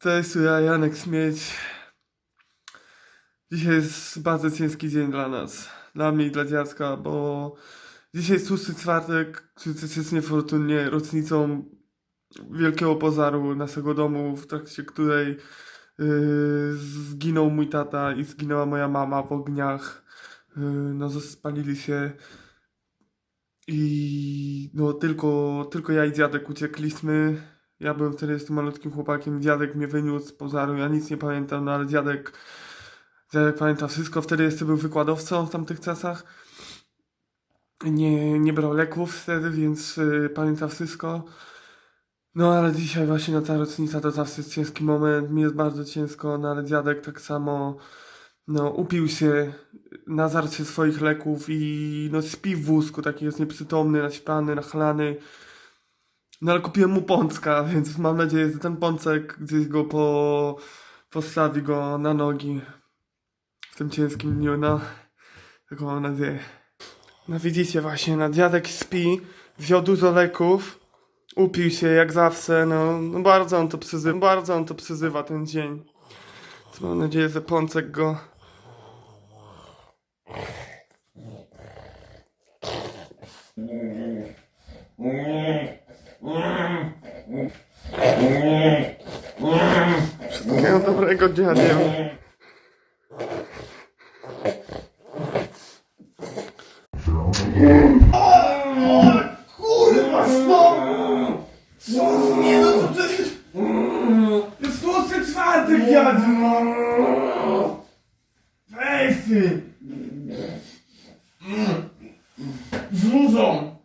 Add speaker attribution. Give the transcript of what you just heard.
Speaker 1: Cześć, tu ja, Janek Śmieć. Dzisiaj jest bardzo ciężki dzień dla nas. Dla mnie i dla dziadka, bo dzisiaj jest tłusty czwartek, który jest niefortunnie rocznicą wielkiego pożaru naszego domu, w trakcie której yy, zginął mój tata i zginęła moja mama w ogniach. Yy, no, spalili się i no tylko, tylko ja i dziadek uciekliśmy. Ja byłem wtedy jeszcze malutkim chłopakiem, dziadek mnie wyniósł z pożaru, ja nic nie pamiętam, no ale dziadek, dziadek pamięta wszystko. Wtedy jeszcze był wykładowcą w tamtych czasach. Nie, nie brał leków wtedy, więc y, pamięta wszystko. No ale dzisiaj właśnie na ta rocznica to zawsze jest ciężki moment, mi jest bardzo ciężko, no ale dziadek tak samo no, upił się na zarcie swoich leków i no śpi w wózku, taki jest nieprzytomny, naśpany, nachlany. No ale kupiłem mu pączka, więc mam nadzieję, że ten pączek gdzieś go po... postawi go na nogi w tym ciężkim dniu, no. Taką mam nadzieję. No widzicie właśnie, no dziadek śpi, wziął dużo leków, upił się jak zawsze, no, no bardzo on to przyzywa, bardzo on to przyzywa ten dzień. To mam nadzieję, że pączek go Wszystkiego dobrego dziadzie.
Speaker 2: Kurwa, stop! Co? Nie no to przecież... Jest tłusty czwartek, dziadziu, no! Weź ty! Z luzą!